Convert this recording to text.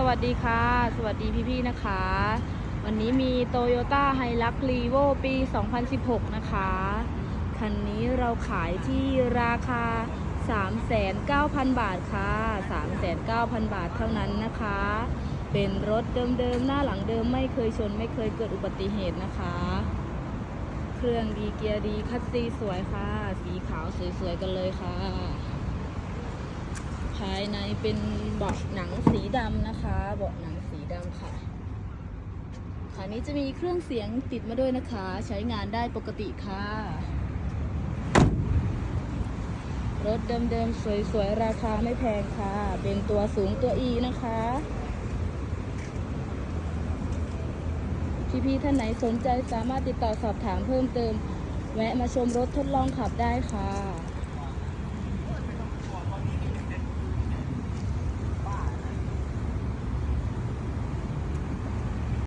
สวัสดีค่ะ สวัสดีพี่ๆนะคะ วันนี้มี Toyota h i l u x r e v o ปี 2016 นะคะ คันนี้เราขายที่ราคา 3,900 บาทค่ะ 3,900 บาทเท่านั้นนะคะ เป็นรถเดิมๆ หน้าหลังเดิมไม่เคยชน ไม่เคยเกิดอุบัติเหตุนะคะ เครื่องดีเกียร์ดีคัตซีสวยค่ะ สีขาวสวยๆ กันเลยค่ะ ภายในเป็นเบาะหนังสีดำนะคะ เบาะหนังสีดำค่ะคันนี้จะมีเครื่องเสียงติดมาด้วยนะคะ ใช้งานได้ปกติค่ะ รถเดิมๆ สวยๆ ราคาไม่แพงค่ะ เป็นตัวสูงตัว E นะคะพี่ๆท่านไหนสนใจสามารถติดต่อสอบถามเพิ่มเติม แวะมาชมรถทดลองขับได้ค่ะ